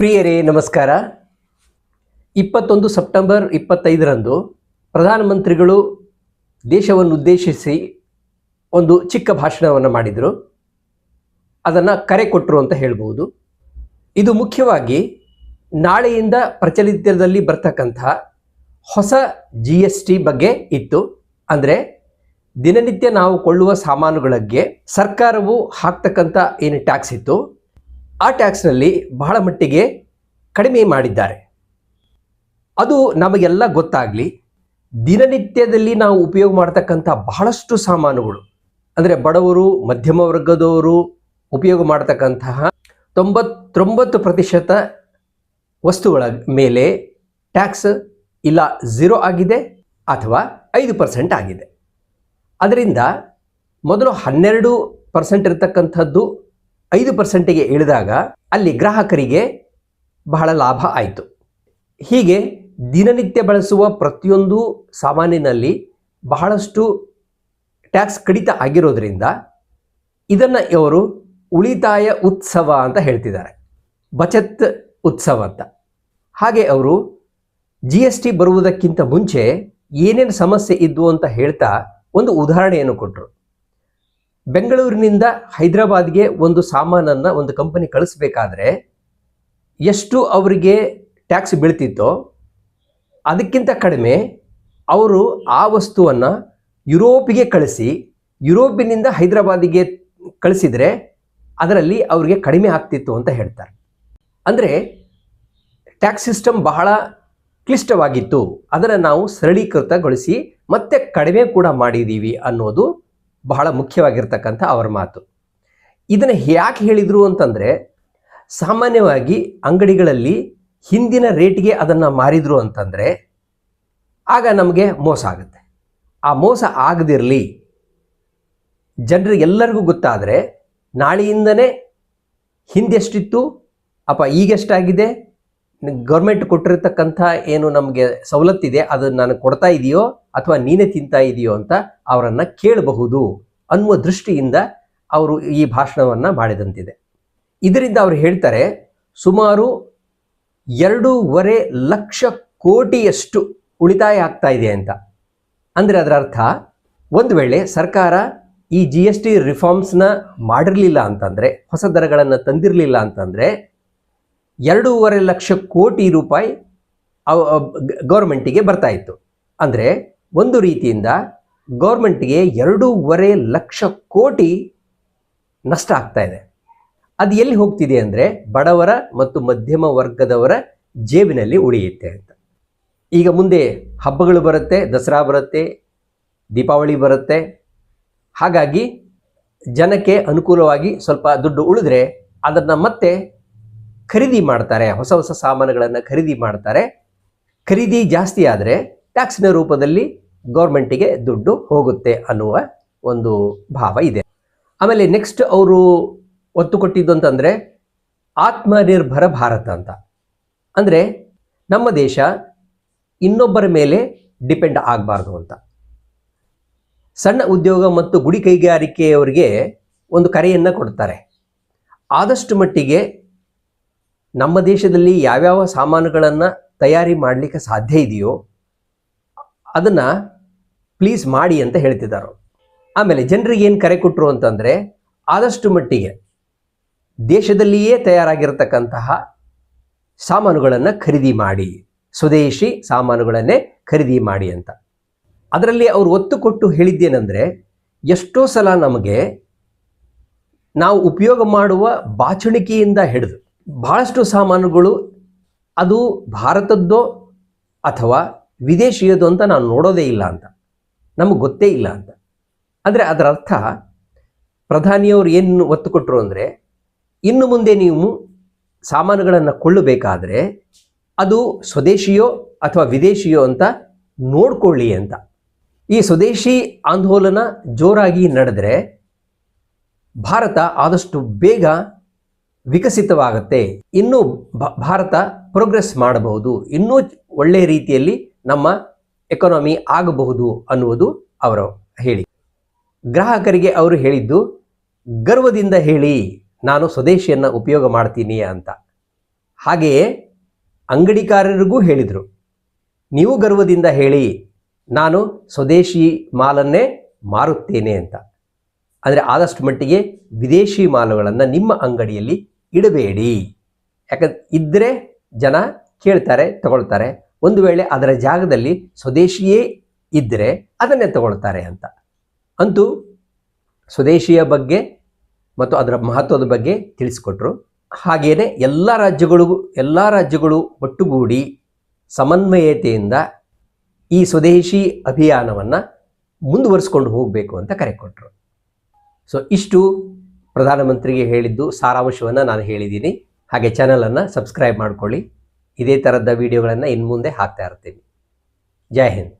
ಪ್ರಿಯರೇ, ನಮಸ್ಕಾರ. ಇಪ್ಪತ್ತೊಂದು ಸೆಪ್ಟೆಂಬರ್ ಇಪ್ಪತ್ತೈದರಂದು ಪ್ರಧಾನಮಂತ್ರಿಗಳು ದೇಶವನ್ನು ಉದ್ದೇಶಿಸಿ ಒಂದು ಚಿಕ್ಕ ಭಾಷಣವನ್ನು ಮಾಡಿದರು. ಅದನ್ನು ಕರೆ ಕೊಟ್ಟರು ಅಂತ ಹೇಳ್ಬೋದು. ಇದು ಮುಖ್ಯವಾಗಿ ನಾಳೆಯಿಂದ ಪ್ರಚಲಿತದಲ್ಲಿ ಬರ್ತಕ್ಕಂತಹ ಹೊಸ ಜಿ ಎಸ್ ಟಿ ಬಗ್ಗೆ ಇತ್ತು. ಅಂದರೆ ದಿನನಿತ್ಯ ನಾವು ಕೊಳ್ಳುವ ಸಾಮಾನುಗಳಿಗೆ ಸರ್ಕಾರವು ಹಾಕ್ತಕ್ಕಂಥ ಏನು ಟ್ಯಾಕ್ಸ್ ಇತ್ತು? ಆ ಟ್ಯಾಕ್ಸ್ನಲ್ಲಿ ಬಹಳ ಮಟ್ಟಿಗೆ ಕಡಿಮೆ ಮಾಡಿದ್ದಾರೆ. ಅದು ನಮಗೆಲ್ಲ ಗೊತ್ತಾಗಲಿ, ದಿನನಿತ್ಯದಲ್ಲಿ ನಾವು ಉಪಯೋಗ ಮಾಡ್ತಕ್ಕಂಥ ಬಹಳಷ್ಟು ಸಾಮಾನುಗಳು, ಅಂದರೆ ಬಡವರು, ಮಧ್ಯಮ ವರ್ಗದವರು ಉಪಯೋಗ ಮಾಡ್ತಕ್ಕಂತಹ ತೊಂಬತ್ತೊಂಬತ್ತು ಪ್ರತಿಶತ ವಸ್ತುಗಳ ಮೇಲೆ ಟ್ಯಾಕ್ಸ್ ಇಲ್ಲ ಝೀರೋ ಆಗಿದೆ ಅಥವಾ ಐದು ಪರ್ಸೆಂಟ್ ಆಗಿದೆ. ಅದರಿಂದ ಮೊದಲು ಹನ್ನೆರಡು ಪರ್ಸೆಂಟ್ ಇರತಕ್ಕಂಥದ್ದು ಐದು ಪರ್ಸೆಂಟಿಗೆ ಇಳಿದಾಗ ಅಲ್ಲಿ ಗ್ರಾಹಕರಿಗೆ ಬಹಳ ಲಾಭ ಆಯಿತು. ಹೀಗೆ ದಿನನಿತ್ಯ ಬಳಸುವ ಪ್ರತಿಯೊಂದು ಸಾಮಾನಿನಲ್ಲಿ ಬಹಳಷ್ಟು ಟ್ಯಾಕ್ಸ್ ಕಡಿತ ಆಗಿರೋದ್ರಿಂದ ಇದನ್ನು ಇವರು ಉಳಿತಾಯ ಉತ್ಸವ ಅಂತ ಹೇಳ್ತಿದ್ದಾರೆ. ಬಚತ್ ಉತ್ಸವ ಅಂತ. ಹಾಗೆ ಅವರು ಜಿ ಎಸ್ ಟಿ ಬರುವುದಕ್ಕಿಂತ ಮುಂಚೆ ಏನೇನು ಸಮಸ್ಯೆ ಇದ್ವು ಅಂತ ಹೇಳ್ತಾ ಒಂದು ಉದಾಹರಣೆಯನ್ನು ಕೊಟ್ಟರು ಬೆಂಗಳೂರಿನಿಂದ ಹೈದರಾಬಾದ್ಗೆ ಒಂದು ಸಾಮಾನನ್ನು ಒಂದು ಕಂಪನಿ ಕಳಿಸ್ಬೇಕಾದ್ರೆ ಎಷ್ಟು ಅವರಿಗೆ ಟ್ಯಾಕ್ಸ್ ಬೀಳ್ತಿತ್ತೋ ಅದಕ್ಕಿಂತ ಕಡಿಮೆ ಅವರು ಆ ವಸ್ತುವನ್ನು ಯುರೋಪಿಗೆ ಕಳಿಸಿ, ಯುರೋಪಿನಿಂದ ಹೈದರಾಬಾದಿಗೆ ಕಳಿಸಿದರೆ ಅದರಲ್ಲಿ ಅವರಿಗೆ ಕಡಿಮೆ ಆಗ್ತಿತ್ತು ಅಂತ ಹೇಳ್ತಾರೆ. ಅಂದರೆ ಟ್ಯಾಕ್ಸ್ ಸಿಸ್ಟಮ್ ಬಹಳ ಕ್ಲಿಷ್ಟವಾಗಿತ್ತು. ಅದನ್ನು ನಾವು ಸರಳೀಕೃತಗೊಳಿಸಿ ಮತ್ತೆ ಕಡಿಮೆ ಕೂಡ ಮಾಡಿದ್ದೀವಿ ಅನ್ನೋದು ಬಹಳ ಮುಖ್ಯವಾಗಿರ್ತಕ್ಕಂಥ ಅವರ ಮಾತು. ಇದನ್ನು ಯಾಕೆ ಹೇಳಿದರು ಅಂತಂದರೆ, ಸಾಮಾನ್ಯವಾಗಿ ಅಂಗಡಿಗಳಲ್ಲಿ ಹಿಂದಿನ ರೇಟ್ಗೆ ಅದನ್ನು ಮಾರಿದ್ರು ಅಂತಂದರೆ, ಆಗ ನಮಗೆ ಮೋಸ ಆಗುತ್ತೆ. ಆ ಮೋಸ ಆಗದಿರಲಿ. ಜನರಿಗೆಲ್ಲರಿಗೂ ಗೊತ್ತಾದರೆ, ನಾಳೆಯಿಂದನೇ ಹಿಂದೆಷ್ಟಿತ್ತು, ಅಪ್ಪ ಈಗೆಷ್ಟಾಗಿದೆ ಗೌರ್ಮೆಂಟ್ ಕೊಟ್ಟಿರತಕ್ಕಂಥ ಏನು ನಮಗೆ ಸವಲತ್ತಿದೆ, ಅದನ್ನು ನಾನು ಕೊಡ್ತಾ ಇದೆಯೋ ಅಥವಾ ನೀನೇ ತಿಂತಾ ಇದೆಯೋ ಅಂತ ಅವರನ್ನು ಕೇಳಬಹುದು ಅನ್ನುವ ದೃಷ್ಟಿಯಿಂದ ಅವರು ಈ ಭಾಷಣವನ್ನು ಮಾಡಿದಂತಿದೆ. ಇದರಿಂದ ಅವರು ಹೇಳ್ತಾರೆ, ಸುಮಾರು ಎರಡೂವರೆ ಲಕ್ಷ ಕೋಟಿಯಷ್ಟು ಉಳಿತಾಯ ಆಗ್ತಾ ಇದೆ ಅಂತ. ಅಂದರೆ ಅದರ ಅರ್ಥ, ಒಂದು ವೇಳೆ ಸರ್ಕಾರ ಈ ಜಿ ಎಸ್ ಟಿ ರಿಫಾರ್ಮ್ಸ್ನ ಮಾಡಿರಲಿಲ್ಲ ಅಂತಂದರೆ, ಹೊಸ ದರಗಳನ್ನು ತಂದಿರಲಿಲ್ಲ ಅಂತಂದರೆ ಎರಡೂವರೆ ಲಕ್ಷ ಕೋಟಿ ರೂಪಾಯಿ ಗೌರ್ಮೆಂಟಿಗೆ ಬರ್ತಾ ಇತ್ತು. ಅಂದರೆ ಒಂದು ರೀತಿಯಿಂದ ಗೌರ್ಮೆಂಟ್ಗೆ ಎರಡೂವರೆ ಲಕ್ಷ ಕೋಟಿ ನಷ್ಟ ಆಗ್ತಾ ಇದೆ. ಅದು ಎಲ್ಲಿ ಹೋಗ್ತಿದೆ ಅಂದರೆ ಬಡವರ ಮತ್ತು ಮಧ್ಯಮ ವರ್ಗದವರ ಜೇಬಿನಲ್ಲಿ ಉಳಿಯುತ್ತೆ ಅಂತ. ಈಗ ಮುಂದೆ ಹಬ್ಬಗಳು ಬರುತ್ತೆ, ದಸರಾ ಬರುತ್ತೆ, ದೀಪಾವಳಿ ಬರುತ್ತೆ. ಹಾಗಾಗಿ ಜನಕ್ಕೆ ಅನುಕೂಲವಾಗಿ ಸ್ವಲ್ಪ ದುಡ್ಡು ಉಳಿದ್ರೆ ಅದನ್ನು ಮತ್ತೆ ಖರೀದಿ ಮಾಡ್ತಾರೆ, ಹೊಸ ಹೊಸ ಸಾಮಾನುಗಳನ್ನು ಖರೀದಿ ಮಾಡ್ತಾರೆ. ಖರೀದಿ ಜಾಸ್ತಿ ಆದರೆ ಟ್ಯಾಕ್ಸಿನ ರೂಪದಲ್ಲಿ ಗೌರ್ಮೆಂಟಿಗೆ ದುಡ್ಡು ಹೋಗುತ್ತೆ ಅನ್ನುವ ಒಂದು ಭಾವ ಇದೆ. ಆಮೇಲೆ ನೆಕ್ಸ್ಟ್ ಅವರು ಒತ್ತು ಕೊಟ್ಟಿದ್ದು ಅಂತಂದರೆ ಆತ್ಮನಿರ್ಭರ ಭಾರತ ಅಂತ. ಅಂದರೆ ನಮ್ಮ ದೇಶ ಇನ್ನೊಬ್ಬರ ಮೇಲೆ ಡಿಪೆಂಡ್ ಆಗಬಾರ್ದು ಅಂತ. ಸಣ್ಣ ಉದ್ಯೋಗ ಮತ್ತು ಗುಡಿ ಕೈಗಾರಿಕೆಯವರಿಗೆ ಒಂದು ಕರೆಯನ್ನು ಕೊಡ್ತಾರೆ. ಆದಷ್ಟು ಮಟ್ಟಿಗೆ ನಮ್ಮ ದೇಶದಲ್ಲಿ ಯಾವ್ಯಾವ ಸಾಮಾನುಗಳನ್ನು ತಯಾರಿ ಮಾಡಲಿಕ್ಕೆ ಸಾಧ್ಯ ಇದೆಯೋ ಅದನ್ನು ಪ್ಲೀಸ್ ಮಾಡಿ ಅಂತ ಹೇಳ್ತಿದ್ದಾರೆ. ಆಮೇಲೆ ಜನರಿಗೆ ಏನು ಕರೆ ಕೊಟ್ಟರು ಅಂತಂದರೆ ಆದಷ್ಟು ಮಟ್ಟಿಗೆ ದೇಶದಲ್ಲಿಯೇ ತಯಾರಾಗಿರತಕ್ಕಂತಹ ಸಾಮಾನುಗಳನ್ನು ಖರೀದಿ ಮಾಡಿ, ಸ್ವದೇಶಿ ಸಾಮಾನುಗಳನ್ನೇ ಖರೀದಿ ಮಾಡಿ ಅಂತ. ಅದರಲ್ಲಿ ಅವರು ಒತ್ತು ಕೊಟ್ಟು ಹೇಳಿದ್ದೇನೆಂದರೆ ಎಷ್ಟೋ ಸಲ ನಮಗೆ ನಾವು ಉಪಯೋಗ ಮಾಡುವ ಬಾಚಣಿಕೆಯಿಂದ ಹಿಡಿದು ಬಹಳಷ್ಟು ಸಾಮಾನುಗಳು ಅದು ಭಾರತದ್ದೋ ಅಥವಾ ವಿದೇಶಿಯದು ಅಂತ ನಾನು ನೋಡೋದೇ ಇಲ್ಲ ಅಂತ. ನಮಗೆ ಗೊತ್ತೇ ಇಲ್ಲ ಅಂತ. ಅಂದರೆ ಅದರ ಅರ್ಥ ಪ್ರಧಾನಿಯವರು ಏನು ಒತ್ತು ಕೊಟ್ಟರು ಅಂದರೆ ಇನ್ನು ಮುಂದೆ ನೀವು ಸಾಮಾನುಗಳನ್ನು ಕೊಳ್ಳಬೇಕಾದರೆ ಅದು ಸ್ವದೇಶಿಯೋ ಅಥವಾ ವಿದೇಶಿಯೋ ಅಂತ ನೋಡಿಕೊಳ್ಳಿ ಅಂತ. ಈ ಸ್ವದೇಶಿ ಆಂದೋಲನ ಜೋರಾಗಿ ನಡೆದರೆ ಭಾರತ ಆದಷ್ಟು ಬೇಗ ವಿಕಸಿತವಾಗುತ್ತೆ. ಇನ್ನೂ ಭಾರತ ಪ್ರೋಗ್ರೆಸ್ ಮಾಡಬಹುದು. ಇನ್ನೂ ಒಳ್ಳೆಯ ರೀತಿಯಲ್ಲಿ ನಮ್ಮ ಎಕಾನಮಿ ಆಗಬಹುದು ಅನ್ನುವುದು ಅವರ ಹೇಳಿ. ಗ್ರಾಹಕರಿಗೆ ಅವರು ಹೇಳಿದ್ದು, ಗರ್ವದಿಂದ ಹೇಳಿ, ನಾನು ಸ್ವದೇಶಿಯನ್ನು ಉಪಯೋಗ ಮಾಡ್ತೀನಿ ಅಂತ. ಹಾಗೆಯೇ ಅಂಗಡಿಕಾರರಿಗೂ ಹೇಳಿದರು, ನೀವು ಗರ್ವದಿಂದ ಹೇಳಿ, ನಾನು ಸ್ವದೇಶಿ ಮಾಲನ್ನೇ ಮಾರುತ್ತೇನೆ ಅಂತ. ಅಂದರೆ ಆದಷ್ಟು ಮಟ್ಟಿಗೆ ವಿದೇಶಿ ಮಾಲುಗಳನ್ನು ನಿಮ್ಮ ಅಂಗಡಿಯಲ್ಲಿ ಇಡಬೇಡಿ. ಯಾಕಂದ್ರೆ ಇದ್ದರೆ ಜನ ಕೇಳ್ತಾರೆ, ತಗೊಳ್ತಾರೆ. ಒಂದು ವೇಳೆ ಅದರ ಜಾಗದಲ್ಲಿ ಸ್ವದೇಶಿಯೇ ಇದ್ದರೆ ಅದನ್ನೇ ತಗೊಳ್ತಾರೆ ಅಂತ. ಅಂತೂ ಸ್ವದೇಶಿಯ ಬಗ್ಗೆ ಮತ್ತು ಅದರ ಮಹತ್ವದ ಬಗ್ಗೆ ತಿಳಿಸಿಕೊಟ್ರು. ಹಾಗೆಯೇ ಎಲ್ಲ ರಾಜ್ಯಗಳಿಗೂ ಎಲ್ಲ ರಾಜ್ಯಗಳು ಒಟ್ಟುಗೂಡಿ ಸಮನ್ವಯತೆಯಿಂದ ಈ ಸ್ವದೇಶಿ ಅಭಿಯಾನವನ್ನು ಮುಂದುವರಿಸ್ಕೊಂಡು ಹೋಗಬೇಕು ಅಂತ ಕರೆ ಕೊಟ್ಟರು ಸೊ ಇಷ್ಟು ಪ್ರಧಾನಮಂತ್ರಿಗೆ ಹೇಳಿದ್ದು ಸಾರಾಂಶವನ್ನು ನಾನು ಹೇಳಿದ್ದೀನಿ. ಹಾಗೆ ಚಾನಲನ್ನು ಸಬ್ಸ್ಕ್ರೈಬ್ ಮಾಡಿಕೊಳ್ಳಿ. ಇದೇ ಥರದ ವಿಡಿಯೋಗಳನ್ನು ಇನ್ನು ಮುಂದೆ ಹಾಕ್ತಾ ಇರ್ತೀನಿ. ಜೈ ಹಿಂದ್.